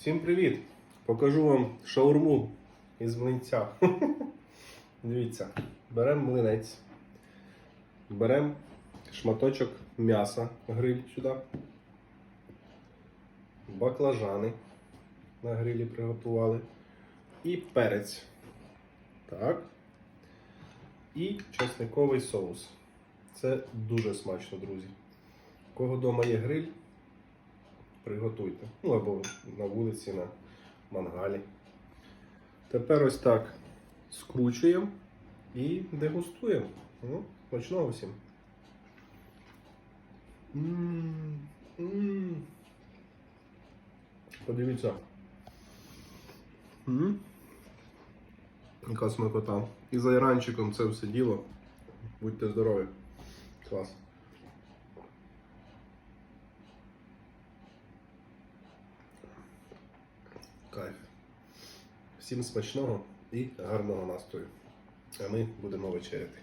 Всім привіт! Покажу вам шаурму із млинця. Дивіться, беремо млинець, беремо шматочок м'яса, гриль сюди, баклажани на грилі приготували, і перець. Так. І чесниковий соус. Це дуже смачно, друзі. У кого вдома є гриль, приготуйте. Ну або на вулиці, на мангалі. Тепер ось так скручуємо і дегустуємо. Ну, смачного всім. М, м. Подивіться. М. Яка смакота. І за айранчиком це все діло. Будьте здорові. Клас. Кайф. Всім смачного і гарного настрою. А ми будемо вечеряти.